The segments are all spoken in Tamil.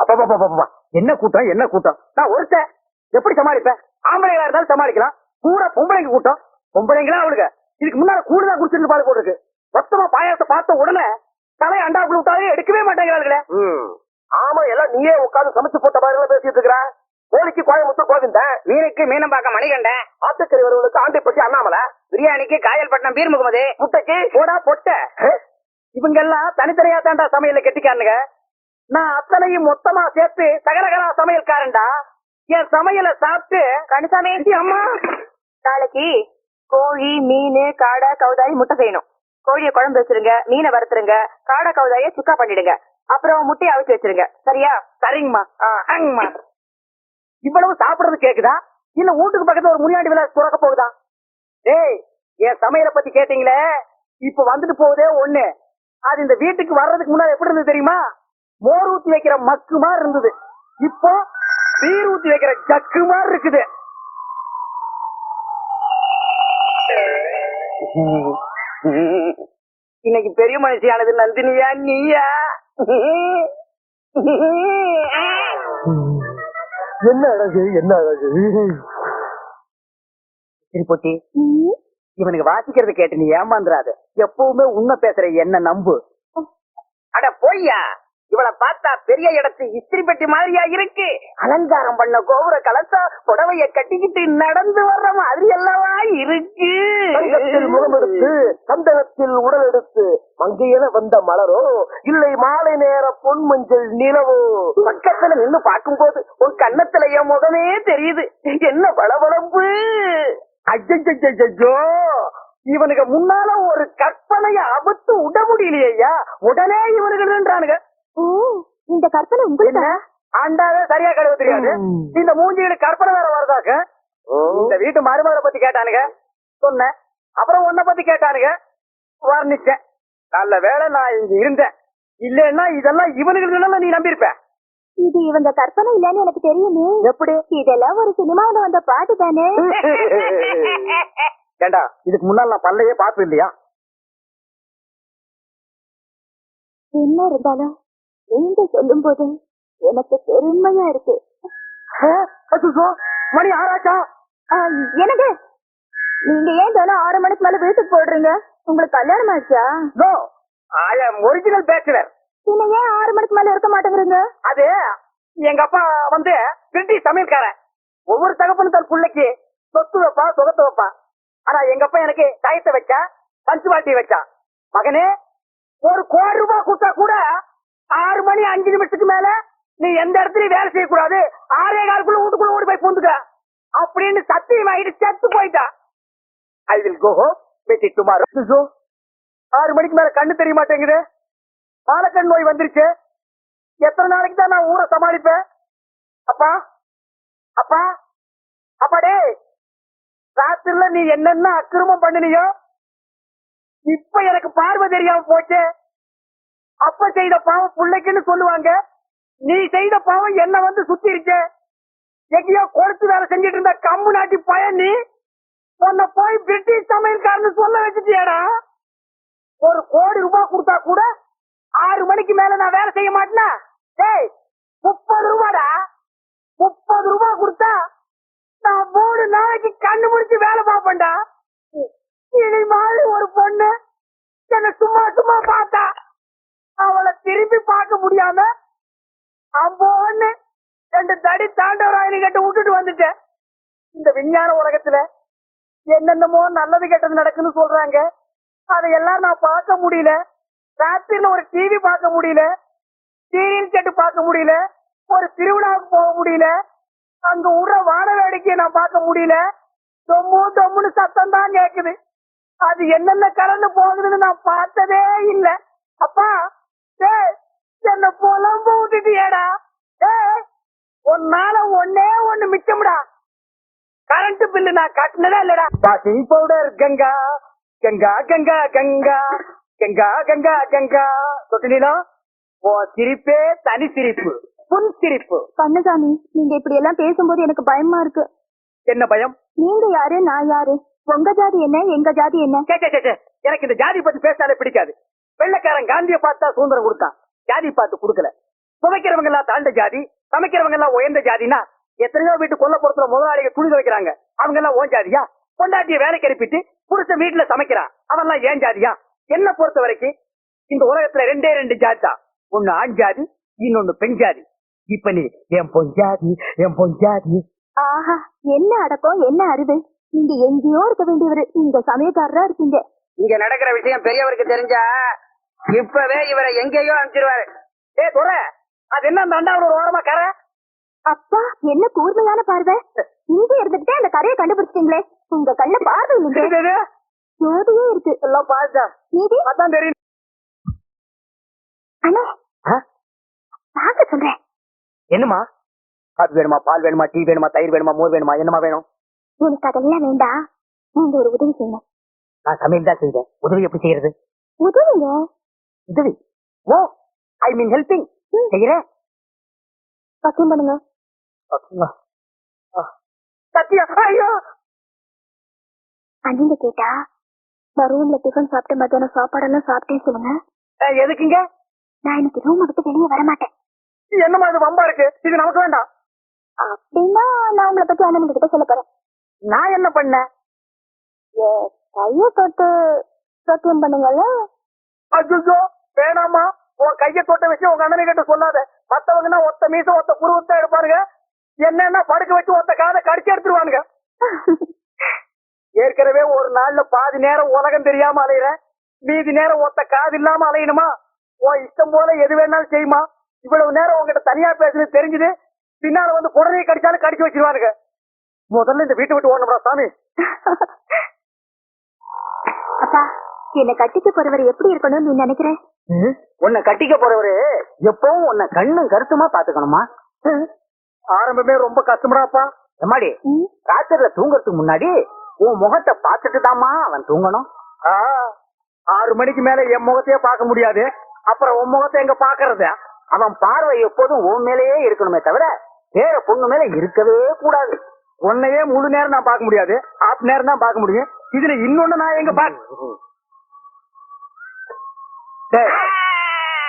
அப்பா என்ன கூட்டம் என்ன கூட்டம்? நான் ஒருத்தன். எப்படி சமாளிப்பேன்? ஆம்பளைங்களா இருந்தாலும் சமாளிக்கலாம். கூட பொம்பளைங்க கூட்டம். பொம்பளைங்களா அவளுக்கு இதுக்கு முன்னால கூடுதலா குடிச்சிருந்து பாடு போட்டுருக்கு. மொத்தமா பாயாசத்தை பார்த்த உடனே தலை அண்டாக்குள்ள விட்டாலே எடுக்கவே மாட்டேங்கிறார்களே ஆமா எல்லாம் நீயே உட்கார்ந்து சமைச்சு போட்ட மாதிரி எல்லாம் பேசிட்டு இருக்கிற. கோழிக்கு கோயம்புத்தூர் கோவிந்தன் மீனுக்கு மீனம்பாக்கம் மணிகண்டன். ஆட்டுக்கறி வருவனுக்கு ஆண்டிப்பட்டி அண்ணாமலை. பிரியாணிக்கு காயல்பட்டினம் பீர் முகமது முட்டைக்கு போடா பொட்ட. இவங்க எல்லாம் தனித்தனியா தாண்டா சமையல கெட்டிக்கானுங்க. நான் அத்தனையும் மொத்தமா சேர்த்து சகரகரா சமையல்காரன்டா. என் சமையலை சாப்பிட்டு கணிசாமி அம்மா. நாளைக்கு கோழி மீன் காடை கவுதாயி முட்டை செய்யணும். கோழியை குழம்பு வச்சிருங்க மீனை வறுத்துருங்க காடை கவுதாரிய சுக்கா பண்ணிடுங்க. அப்புறம் முட்டையை அவிச்சு வச்சிருங்க. சரியா? சரிங்கம்மா. ஆங்கம்மா இவ்வளவு சாப்பிடுறது கேக்குதா? இல்ல வீட்டுக்கு பக்கத்துல ஒரு முனியாண்டி விழா துறக்க போகுதா? டேய் என் சமையலை பத்தி கேட்டீங்களே? இப்ப வந்துட்டு போகுதே ஒண்ணு. அது இந்த வீட்டுக்கு வர்றதுக்கு முன்னாடி எப்படி இருந்தது தெரியுமா? மோர் ஊத்தி வைக்கிற மக்கு மாதிரி இருந்தது. இப்போ பீர் ஊத்தி வைக்கிற ஜக்கு மாதிரி இருக்குது. இன்னைக்கு பெரிய மனுஷியானது நந்தினியா நீயா? என்ன அழகு என்ன அழகு? திருப்பொட்டி இவனுக்கு வாசிக்கிறது கேட்டு நீ ஏமாந்துறாத. எப்பவுமே உண்மை பேசுற என்ன நம்பு. அட போய்யா. இவள பார்த்தா பெரிய இடத்து இஸ்திரி பெட்டி மாதிரியா இருக்கு. அலங்காரம் பண்ண கோபுர கலசா புடவைய கட்டிக்கிட்டு நடந்து வர்ற மாதிரி அல்லவா இருக்கு. முகம் எடுத்து சந்தனத்தில் உடல் எடுத்து மங்கையென வந்த மலரோ இல்லை மாலை நேர பொன் மஞ்சள் நிலவோ. பக்கத்துல நின்னு பார்க்கும்போது உன் கண்ணத்துல என் முகமே தெரியுது. என்ன பளபளப்பு அஜ்ஜோ இவனுக்கு முன்னால ஒரு கற்பனைய அபத்து விட முடியலையா உடனே இவனுக்கு இந்த கற்பனை என்ன? ஆண்டாவே சரியா கழுவ தெரியாது. இந்த மூஞ்சிகளை கற்பனை வேற வருதாக்க இந்த வீட்டு மருமகளை பத்தி கேட்டானுங்க. சொன்னேன். அப்புறம் உன்னை பத்தி கேட்டானுங்க. வர்ணிச்சேன். நல்ல வேளை நான் இங்க இருந்தேன். இல்லன்னா இதெல்லாம் இவனுக்கு நீ நம்பியிருப்ப? இது இவங்க கற்பனை இல்லன்னு எனக்கு தெரியுமே. எப்படி? இதெல்லாம் ஒரு சினிமாவில வந்த பாட்டு தானே. ஏண்டா இதுக்கு முன்னால் நான் பல்லையே பார்த்து இல்லையா? என்ன இருந்தாலும் நீங்க சொல்லும் போது எனக்கு பெருமையா இருக்கு. மணி ஆறாச்சா? ஆ, என்னங்க நீங்க ஏன் தினம் ஆறு மணிக்கு மேல வீட்டுக்கு போடுறீங்க உங்களுக்கு கல்யாணம் ஆச்சா ஒரிஜினல் பேச்சுலர் பின்ன ஏன் ஆறு மணிக்கு மேல இருக்க மாட்டேங்கிறீங்க? அது எங்க அப்பா வந்து திருட்டி சமையல்காரன். ஒவ்வொரு தகப்பனும் தன் பிள்ளைக்கு சொத்து வைப்பா சுகத்தை வைப்பா. ஆனா எங்க அப்பா எனக்கு காயத்தை வச்சா பஞ்சுவாட்டி வச்சா. மகனே ஒரு கோடி ரூபாய் கொடுத்தா கூட ஆறு மணி அஞ்சு நிமிஷத்துக்கு மேல நீ எந்த இடத்துலயும் வேலை செய்யக்கூடாது. ஆறே காலுக்குள்ள வீட்டுக்குள்ள ஓடி போய் பூந்துக்க. அப்படின்னு சத்தியம் ஆகிட்டு செத்து போயிட்டா. I will go home meet it tomorrow ஆறு மணிக்கு மேல கண்ணு தெரிய மாட்டேங்குது. பாலக்கண் நோய் வந்துருச்சு. எத்தனை நாளைக்கு தான் நான் ஊரை சமாளிப்பேன்? அப்பா அப்பா அப்பாடே ராத்திரில நீ என்னென்ன அக்கிரமம் பண்ணினியோ? இப்ப எனக்கு பார்வை தெரியாம போச்சு. அப்ப செய்த பாவம் பிள்ளைக்குன்னு சொல்லுவாங்க. நீ செய்த பாவம் என்ன வந்து சுத்தி இருக்கு எங்கேயோ கொடுத்து வேலை செஞ்சிட்டு இருந்த கம்பு நாட்டி பயன் நீ உன்னை போய் பிரிட்டிஷ் சமையல்காரன்னு சொல்ல வச்சுட்டியாடா. ஒரு கோடி ரூபாய் கொடுத்தா கூட ஆறு மணிக்கு மேல நான் வேலை செய்ய மாட்டேனா? டேய் முப்பது ரூபாடா? முப்பது ரூபாய் கொடுத்தா நான் மூணு நாளைக்கு கண்ணு முடிச்சு வேலை பார்ப்பேன்டா. இனி மாதிரி ஒரு பொண்ணு என்ன சும்மா சும்மா பார்த்தா. அவளை திரும்பி பார்க்க முடியாம அம்போன்னு ரெண்டு தடி தாண்டவராயணி கட்டு விட்டுட்டு வந்துட்டேன். இந்த விஞ்ஞான உலகத்துல என்னென்னமோ நல்லது கெட்டது நடக்குன்னு சொல்றாங்க. அதையெல்லாம் நான் பார்க்க முடியல. ராத்திரில ஒரு டிவி பார்க்க முடியல. சீரியல் செட்டு பார்க்க முடியல. ஒரு திருவிழாவுக்கு போக முடியல. அங்க உற வான வேடிக்கையை நான் பார்க்க முடியல. தொம்மு தொம்முன்னு சத்தம் தான் கேக்குது. அது என்னென்ன கலந்து போகுதுன்னு நான் பார்த்ததே இல்லை. அப்பா என்ன புலம்பு விட்டுட்டியேடா. டேய் உன்னால ஒன்னே ஒண்ணு மிச்சம்டா. கரண்ட் பில்லு நான் கட்டினதா இல்லடா. Washing powder Ganga Ganga Ganga Ganga Ganga Ganga Ganga. சொட்டினா உன் சிரிப்பே தனி சிரிப்பு புன் சிரிப்பு. கண்ணசாமி நீங்க இப்படி எல்லாம் பேசும்போது எனக்கு பயமா இருக்கு. என்ன பயம்? நீங்க யாரு நான் யாரு? உங்க ஜாதி என்ன எங்க ஜாதி என்ன. எனக்கு இந்த ஜாதி பத்தி பேசாலே பிடிக்காது. வெள்ளக்காரன் காந்திய பார்த்தா சுதந்திரம் கொடுத்தான். ஜாதி பார்த்து கொடுக்கல. துவைக்கிறவங்க எல்லாம் தாழ்ந்த ஜாதி சமைக்கிறவங்க எல்லாம் உயர்ந்த ஜாதினா எத்தனையோ வீட்டு கொல்லப்புறத்துல முதலாளிகள் துணி துவைக்கிறாங்க அவங்க எல்லாம் ஓன் ஜாதியா? பொண்டாட்டிய வேலைக்கு அனுப்பிட்டு புருஷன் வீட்டுல சமைக்கிறான் அவன்லாம் ஏன் ஜாதியா? என்ன பொறுத்த வரைக்கும் இந்த உலகத்துல ரெண்டே ரெண்டு ஜாதி தான். ஒண்ணு ஆண் ஜாதி இன்னொன்னு பெண் ஜாதி. இப்ப நீ என் பொன் ஜாதி என் பொன் ஜாதி. ஆஹா என்ன அடக்கம் என்ன அறிவு நீங்க எங்கேயோ இருக்க வேண்டியவர் இந்த சமயக்காரரா இருக்கீங்க. இங்க நடக்கிற விஷயம் பெரியவருக்கு தெரிஞ்சா இப்பவே இவரை எங்கேயோ அனுப்பிச்சிருவாரு. ஏ துறை அது என்ன அந்த அண்டாவோட ஒரு ஓரமா கரை? அப்பா என்ன கூர்மையான பார்வை. இங்க இருந்துகிட்டே அந்த கரையை கண்டுபிடிச்சிட்டீங்களே. உங்க கண்ண பார்வை இல்லைங்க ஜோதியே இருக்கு. எல்லாம் பாருடா நீதி அதான் தெரியும். அண்ணே. ஆ? பார்க்க சொல்றேன். என்னமா காபி வேணுமா பால் வேணுமா டீ வேணுமா தயிர் வேணுமா மோர் வேணுமா என்னமா வேணும்? எனக்கு அதெல்லாம் வேண்டாம். நீங்க ஒரு உதவி செய்யணும் நான் சமையல் தான் செய்வேன். உதவி எப்படி செய்யறது? உதவிங்க? உதவி ஓ ஐ மீன் ஹெல்பிங் செய்யறேன் பக்கம் பண்ணுங்க. சத்தியா ஐயோ! அண்ணன் கேட்டா ரூம்ல டிஃபன் சாப்பிட்டு மத்தியானம் சாப்பாடெல்லாம் சாப்பிட்டேன்னு சொல்லுங்க. எதுக்குங்க நான் இன்னைக்கு ரூம் எடுத்து வெளியே வர மாட்டேன். என்னமா இது வம்பா இருக்கு? இது நமக்கு வேண்டாம். அப்படின்னா நான் உங்களை பத்தி அண்ணன் கிட்ட சொல்ல போறேன். நான் என்ன பண்ணேன்? கைய தொட்டு சத்தியம் பண்ணுங்கல்ல? அஜுஜோ வேணாமா உன் கைய தொட்ட விஷயம் உங்க அண்ணனை கிட்ட சொல்லாத. மத்தவங்கன்னா ஒத்த மீச ஒத்த புருவத்தான் எடுப்பாருங்க என்னன்னா படுக்க வச்சு ஒத்த காதை கடிச்சு எடுத்துருவானுங்க. ஏற்கனவே ஒரு நாள்ல பாதி நேரம் உலகம் தெரியாம அலையிற மீதி நேரம் ஒத்த காது இல்லாம அலையணுமா? உன் இஷ்டம் போல எது வேணாலும் செய்யுமா? இவ்வளவு நேரம் உங்ககிட்ட தனியா பேசுறது தெரிஞ்சுது. பின்னால வந்து குடலையை கடிச்சாலும் கடிச்சு வச்சிருவானுங்க. முதல்ல இந்த வீட்டை விட்டு ஓடணும்டா சாமி. அப்பா என்னை கட்டிக்க போறவர் எப்படி இருக்கணும்னு நீ நினைக்கிற? உன்னை கட்டிக்க போறவரு எப்பவும் உன்னை கண்ணும் கருத்துமா பாத்துக்கணுமா ஆரம்பமே ரொம்ப கஷ்டமாப்பா எம்மாடி ராத்திரில தூங்கறதுக்கு முன்னாடி உன் முகத்தை பார்த்துட்டு தாமா அவன் தூங்கணும். ஆறு மணிக்கு மேல என் முகத்தையே பார்க்க முடியாது. அப்புறம் உன் முகத்தை எங்க பாக்குறது அவன் பார்வை எப்போதும் உன் மேலேயே இருக்கணுமே தவிர வேற பொண்ணு மேல இருக்கவே கூடாது. உன்னையே முழு நேரம் நான் பார்க்க முடியாது. ஆஃப் நேரம் தான் பார்க்க முடியும். இதுல இன்னொன்னு நான் எங்க பாக்க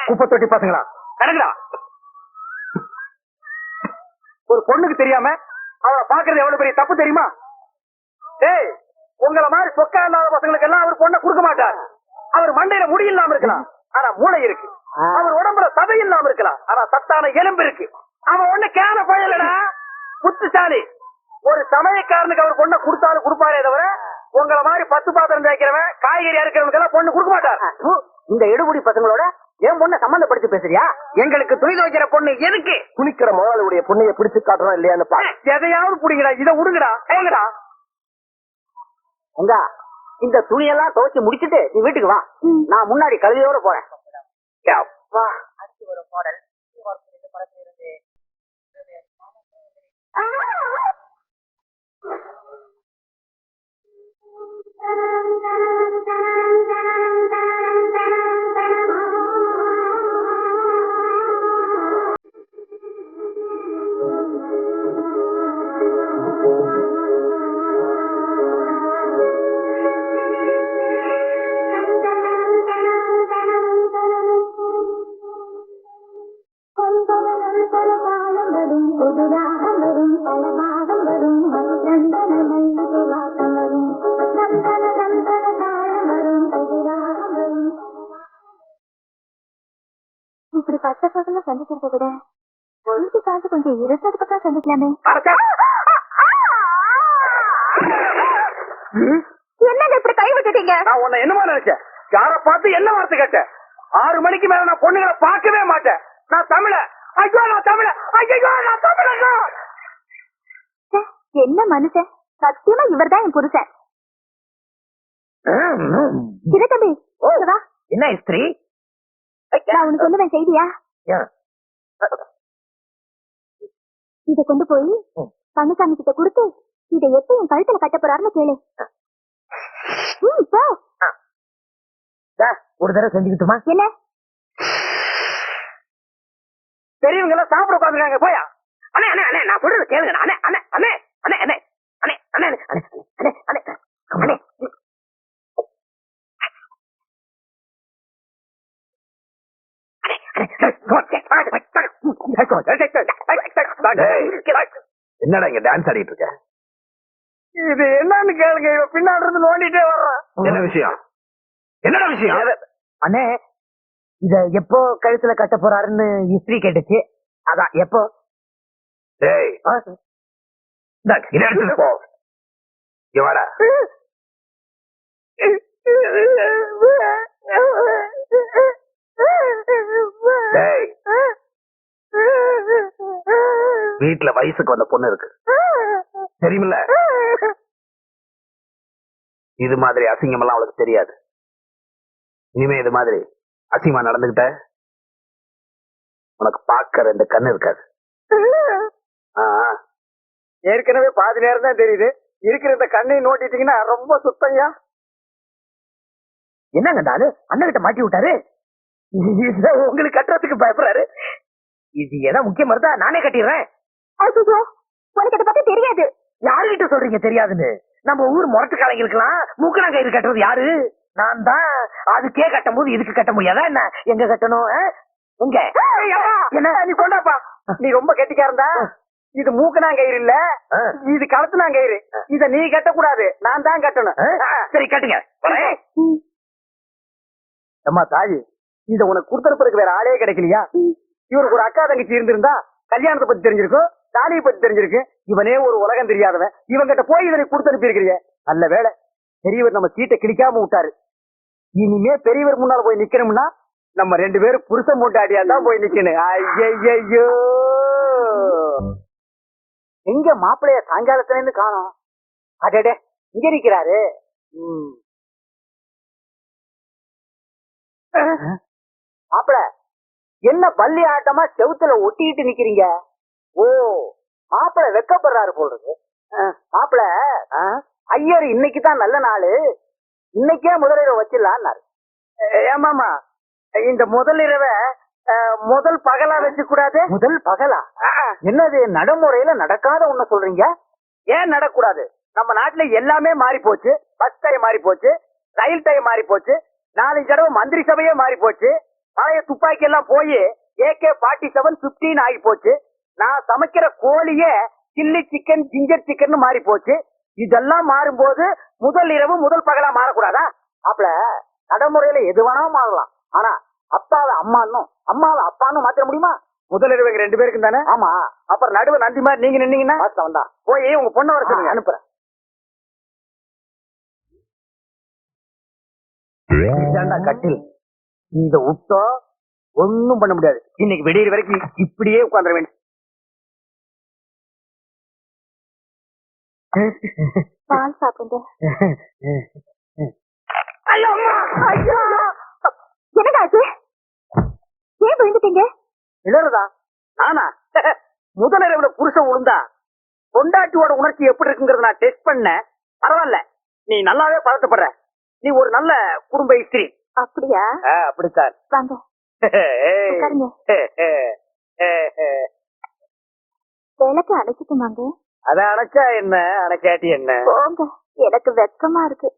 குப்பை தொட்டி பசங்களா? கணக்குடா ஒரு பொண்ணுக்கு தெரியாம அவளை பாக்குறது எவ்வளவு பெரிய தப்பு தெரியுமா? டேய் உங்கள மாதிரி சொக்கா இல்லாத பசங்களுக்கு எல்லாம் அவர் பொண்ணை கொடுக்க மாட்டார். அவர் மண்டையில முடி இல்லாம இருக்கலாம். ஆனா மூளை இருக்கு. அவர் உடம்புல சதை இல்லாம இருக்கலாம். ஆனா சத்தான எலும்பு இருக்கு. அவன் ஒண்ணு கேன பயலடா. புத்திசாலி. ஒரு சமயக்காரனுக்கு அவர் பொண்ணை கொடுத்தாலும் கொடுப்பாரே தவிர உங்கள மாதிரி பத்து பாத்திரம் தேய்க்கிறவன் காய்கறி அறுக்கிறவனுக்கு எல்லாம் பொண்ணு கொடுக்க மாட்டார். இந்த எடுபடி பசங்களோட என் பொண்ணை சம்பந்தப்படுத்தி பேசுறியா? எங்களுக்கு துணி துவைக்கிற பொண்ணு எதுக்கு? குளிக்கிற முதலாளியுடைய பொண்ணைய பிடிச்சு காட்டுறோம் இல்லையான்னு பா எதையாவது புடிங்கடா இதை விடுங்கடா ஏங்கடா உங்க இந்த துணியெல்லாம் துவைச்சு முடிச்சிட்டு நீ வீட்டுக்கு வா. நான் முன்னாடி கழுவியோட போறேன். அப்பா வரும் புதுதாக வரும் பலமாக வரும் நந்தனமை வாசம் பச்சை பகல சந்திக்கிறத விட வீட்டு காசு கொஞ்சம் இருட்டது பக்கம் சந்திக்கலாமே. என்னங்க இப்படி கை விட்டுட்டீங்க? நான் உன்னை என்னமா நினைச்சேன். யார பார்த்து என்ன வார்த்தை கேட்டேன்? ஆறு மணிக்கு மேல நான் பொண்ணுங்களை பார்க்கவே மாட்டேன். நான் தமிழ. ஐயோ நான் தமிழ. ஐயோ நான் ச்சே, என்ன மனுஷன்? சத்தியமா இவர்தான் என் புருஷன். சிறு தம்பி இங்க வா. என்ன ஸ்திரீ? நான் உனக்கு சொல்லுவேன் செய்தியா இத கொண்டு போய் கண்ணுசாமி கிட்ட கொடுத்து இதை எப்ப என் கழுத்துல கட்ட போறாருன்னு கேளு. ஒரு தடவை செஞ்சுக்கிட்டுமா என்ன பெரியவங்க எல்லாம் சாப்பிட உட்காந்துருக்காங்க போயா அண்ணே அண்ணே அண்ணே நான் சொல்றது கேளுங்க அண்ணே அண்ணே அண்ணே அண்ணே அண்ணே அண்ணே அண்ணே அண்ணே அண்ணே அண்ணே அண்ணே என்னடா இங்க டான்ஸ் ஆடிட்டு இருக்க? இது என்னன்னு கேளுங்க இவன் பின்னாடி இருந்து நோண்டிட்டே வர்றான் என்ன விஷயம்? என்னடா விஷயம்? அண்ணே இத எப்போ கழுத்துல கட்ட போறாருன்னு ஹிஸ்டரி கேட்டுச்சு. அதான் எப்போ? டேய் இதை எடுத்துட்டு போ. வீட்டுல வயசுக்கு வந்த பொண்ணு இருக்கு. தெரியுமில்ல? இது மாதிரி அசிங்கம் எல்லாம் அவளுக்கு தெரியாது. இனிமே இது மாதிரி அசிங்கமா நடந்துகிட்ட உனக்கு பார்க்க ரெண்டு கண்ணு இருக்காது. ஏற்கனவே பாதி நேரம் தான் தெரியுது. இருக்கிற இந்த கண்ணை நோட்டிட்டீங்கன்னா ரொம்ப சுத்தம்யா? என்னங்க நானு அண்ணன் கிட்ட மாட்டி விட்டாரு? உங்களுக்கு கட்டுறதுக்கு பயப்படுறாரு? இது எதா முக்கியமா இருந்தா நானே கட்டிடுறேன். ஐயோ உனக்கு இதை பத்தி தெரியாது. யாருகிட்ட சொல்றீங்க தெரியாதுன்னு? நம்ம ஊர் முரட்டு கலைஞருக்கெல்லாம் மூக்கணாங்கயிறு கட்டுறது யாரு? நான் தான். அதுக்கே கட்டும் போது இதுக்கு கட்ட முடியாதா என்ன? எங்க கட்டணும் ஆ? எங்க? என்ன? நீ கொண்டாப்பா! நீ ரொம்ப கெட்டிக்காரந்தா இது மூக்கணாங்கயிறு இல்ல. இது கலத்துனாங்கயிறு இத நீ கட்டக்கூடாது நான் தான் கட்டணும். சரி கட்டுங்க. அம்மா தாயி இத உனக்கு கொடுத்தறப்பதுக்கு வேற ஆளே கிடைக்கலையா? இவருக்கு ஒரு அக்கா தங்கச்சி இருந்திருந்தா கல்யாணத்தை பத்தி தெரிஞ்சிருக்கும்? தாலியை பத்தி தெரிஞ்சிருக்கு. இவனே ஒரு உலகம் தெரியாதவன். இவங்கிட்ட போய் இதனை கொடுத்து அனுப்பியிருக்கிறிய. நல்ல வேலை பெரியவர் நம்ம சீட்டை கிழிக்காம விட்டாரு. இனிமே பெரியவர் முன்னால போய் நிக்கணும்னா நம்ம ரெண்டு பேரும் புருஷன் மூட்டாடியா தான் போய் நிக்கணும். ஐயையோ எங்க மாப்பிளைய சாயங்காலத்துல இருந்து காணோம். அடடே இங்க நிக்கிறாரு. மாப்பிள என்ன பள்ளி ஆட்டமா செவுத்துல ஒட்டிக்கிட்டு நிக்கிறீங்க? ஓ மாப்பிள வெக்கப்படுறாரு போடுறது மாப்பிள ஐயர் இன்னைக்கு தான் நல்ல நாளு. இன்னைக்கே முதலிரவு வச்சிடலான்னாரு. ஏமாமா இந்த முதலிரவை முதல் பகலா வச்சு கூடாது முதல் பகலா? என்னது நடைமுறையில நடக்காத ஒண்ணு சொல்றீங்க? ஏன் நடக்கூடாது? நம்ம நாட்டுல எல்லாமே மாறி போச்சு பஸ் டைம் மாறி போச்சு ரயில் டைம் மாறி போச்சு நாலஞ்சு தடவை மந்திரி சபையே மாறி போச்சு பழைய துப்பாக்கி எல்லாம் போய் ஏகே ஃபார்ட்டி செவன் பிப்டீன் ஆகி போச்சு நான் சமைக்கிற கோழியே சில்லி சிக்கன் ஜிஞ்சர் சிக்கன் மாறி போச்சு. இதெல்லாம் மாறும்போது முதல் இரவு முதல் பகலா மாறக்கூடாதா? அப்பல நடைமுறையில எது வேணாலும் மாறலாம். ஆனா அப்பாவை அம்மான்னும் அம்மாவை அப்பான்னு மாத்திர முடியுமா? முதல் இரவு ரெண்டு பேருக்கும் தானே? ஆமா. அப்புறம் நடுவு நந்தி மாதிரி நீங்க நின்னீங்கன்னா? தான் போய் உங்க பொண்ணை வர சொல்லுங்க. அனுப்புறேன். கட்டில். இந்த உத்தோ ஒண்ணும் பண்ண முடியாது. இன்னைக்கு வெடியிற வரைக்கும் இப்படியே உட்காந்துட வேண்டும் பால் சாப்பிடுங்க. என்னடா ஆச்சு ஏன் விழுந்துட்டீங்க இளறதா நானா? முதலிரவுல புருஷன் உளுந்தா? பொண்டாட்டியோட உணர்ச்சி எப்படி இருக்குங்கறத நான் டெஸ்ட் பண்ணேன் பரவாயில்ல. நீ நல்லாவே பதட்டப்படுற. நீ ஒரு நல்ல குடும்ப இஸ்திரி அப்படியா? அப்படித்தான். வாங்க. உட்காருங்க. விளக்கு அடைச்சிட்டுமாங்க அத அணைச்சா என்ன? அணைக்காட்டி என்ன? போங்க. எனக்கு வெக்கமா இருக்கு.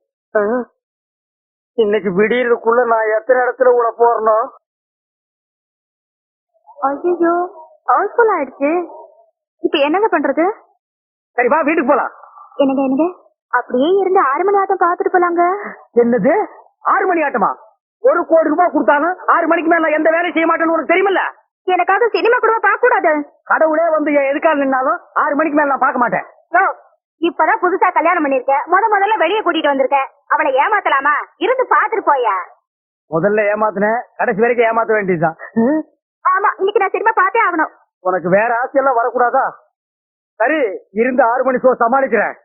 இன்னைக்கு விடியறதுக்குள்ள நான் எத்தனை இடத்துல உள்ள போறனோ ஐயோ ஹவுஸ்ஃபுல் ஆயிடுச்சு. இப்ப என்னங்க பண்றது? சரி வா வீட்டுக்கு போலாம். என்னங்க என்னங்க? அப்படியே இருந்து ஆறு மணி ஆட்டம் பாத்துட்டு போலாங்க. என்னது? ஆறு மணி ஆட்டமா? ஒரு கோடி ரூபாய் கொடுத்தாலும் ஆறு மணிக்கு மேல எந்த வேலையும் செய்ய மாட்டேன்னு உனக்கு தெரியுமில்ல? எனக்காக சினிமா கூட பார்க்க கூடாது கடவுளே வந்து என் எதுக்காக நின்னாலும் ஆறு மணிக்கு மேல நான் பார்க்க மாட்டேன். இப்பதான் புதுசா கல்யாணம் பண்ணிருக்க முத முதல்ல வெளிய கூட்டிட்டு வந்திருக்க அவளை ஏமாத்தலாமா? இருந்து பாத்துட்டு போயா? முதல்ல ஏமாத்தினேன் கடைசி வரைக்கும் ஏமாத்த வேண்டியதுதான். ஆமா இன்னைக்கு நான் சினிமா பார்த்தே ஆகணும். உனக்கு வேற ஆசையெல்லாம் வரக்கூடாதா? சரி இருந்து ஆறு மணி ஷோ சமாளிக்கிறேன்.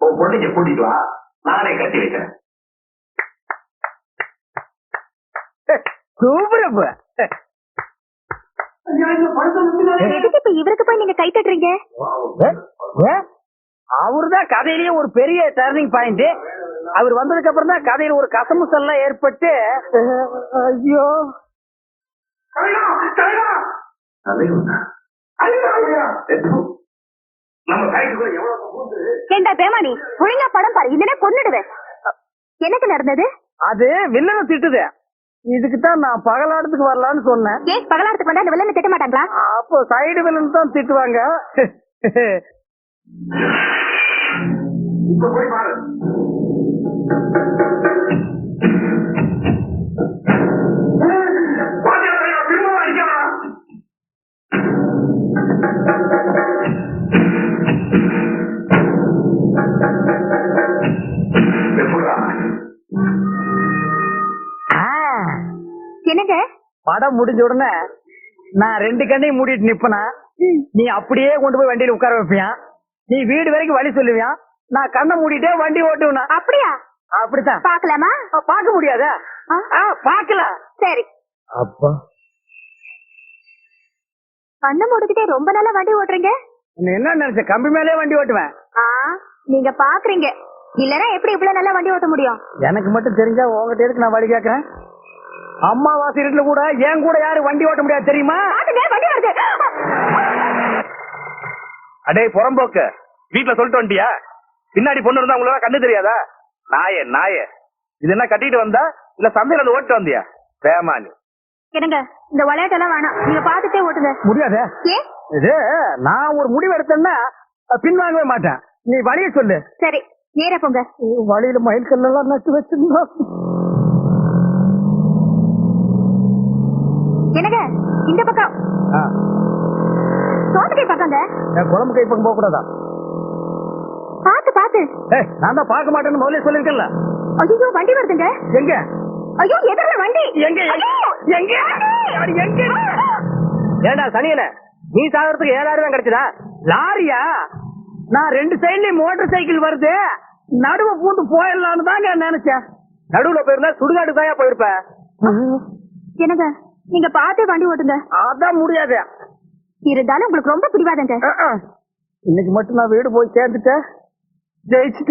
உன் பொண்ணுக்கு கூட்டிட்டு வா. நானே கட்டி வைக்கிறேன். இவருக்கு போய் நீங்க கை தட்டுறீங்க? அவருதான் கதையிலேயே ஒரு பெரிய டர்னிங் பாயிண்ட் அவர் வந்ததுக்கு அப்புறம் தான் கதையில ஒரு கசமுசல்லாம் ஏற்பட்டு ஐயோ. ஏண்டா பேமானி ஒழுங்கா படம் பாரு இல்லைன்னா கொன்னுடுவேன். எனக்கு நடந்தது? அது வில்லனை திட்டுது. இதுக்கு தான் நான் பகலாடத்துக்கு வரலான்னு சொன்னேன். ஏன் பகலாரத்துக்கு வந்தா அந்த வில்லனை திட்ட மாட்டாங்களா? அப்போ சைடு வில்லன் தான் திட்டுவாங்க. இப்ப போய் பாரு. வாத்தியார் பையன் என்னங்க? படம் முடிஞ்ச உடனே நான் ரெண்டு கண்ணையும் மூடிட்டு நிப்பனா? நீ அப்படியே கொண்டு போய் வண்டியில உட்கார வைப்பியா? நீ வீடு வரைக்கும் வழி சொல்லுவியா? நான் கண்ணை மூடிட்டே வண்டி ஓட்டுவேனா? அப்படியா? அப்படித்தான். பாக்கலாமா ஆ, பார்க்க முடியாதா? பார்க்கலாம். சரி. அப்பா. கண்ணு மூடிக்கிட்டே ரொம்ப நல்லா வண்டி ஓட்டுறீங்க? என்ன நினைச்ச? கம்பி மேலே வண்டி ஓட்டுவேன். நீங்க பாக்குறீங்க இல்லனா எப்படி இவ்வளவு நல்லா வண்டி ஓட்ட முடியும்? எனக்கு மட்டும் தெரிஞ்சா உங்ககிட்ட எதுக்கு நான் வழி கேட்கறேன்? அம்மாவாசை இருட்டுல கூட என் கூட யாரு வண்டி ஓட்ட முடியாது தெரியுமா? அடே புறம்போக்கு. வீட்டுல சொல்லிட்டு வந்துட்டியா பின்னாடி பொண்ணு இருந்தா உங்களுக்கு கண்ணு தெரியாதா? நாயே நாயே. இது என்ன கட்டிட்டு வந்தா? இல்ல சந்தையில இருந்து ஓட்டு வந்தியா? பேமானி. என்னங்க இந்த விளையாட்டெல்லாம் வேணாம். நீங்க பாத்துட்டே ஓட்டுங்க. முடியாது? இது நான் ஒரு முடிவு எடுத்தேன்னா பின்வாங்கவே மாட்டேன். நீ வழிய சொல்லு. சரி நேரா போங்க. வழியில மயில் கல்லெல்லாம் நட்டு வச்சிருந்தா என்னங்க? இந்த பக்கம். ஆ, சோத்துக்கை பக்கங்க குழம்பு கை பக்கம் போக கூடாதா பாத்து பாத்து நான் தான் பார்க்க மாட்டேன்னு முதல்ல சொல்லிருக்கேன்ல ஐயோ வண்டி வருதுங்க. எங்க? ஐயோ எதிரில வண்டி. எங்க! எங்க? எங்க? ஏண்டா சனியன நீ சாகிறதுக்கு ஏழாயிரம் தான் கிடைச்சதா? லாரியா? நான் ரெண்டு சைட்லயும் மோட்டார் சைக்கிள் வருது. நடுவ பூந்து போயிடலான்னு தாங்க நினைச்சேன். நடுவுல போயிருந்தா சுடுகாடு தாயா போயிருப்ப? என்னங்க? நீங்க பாத்து வண்டி ஓட்டுங்க. அதான் முடியாது. இருந்தாலும் உங்களுக்கு ரொம்ப பிடிவாதங்க. இன்னைக்கு மட்டும் நான் வீடு போய் சேர்ந்துட்டேன். ஜெயிச்சுட்டேன்.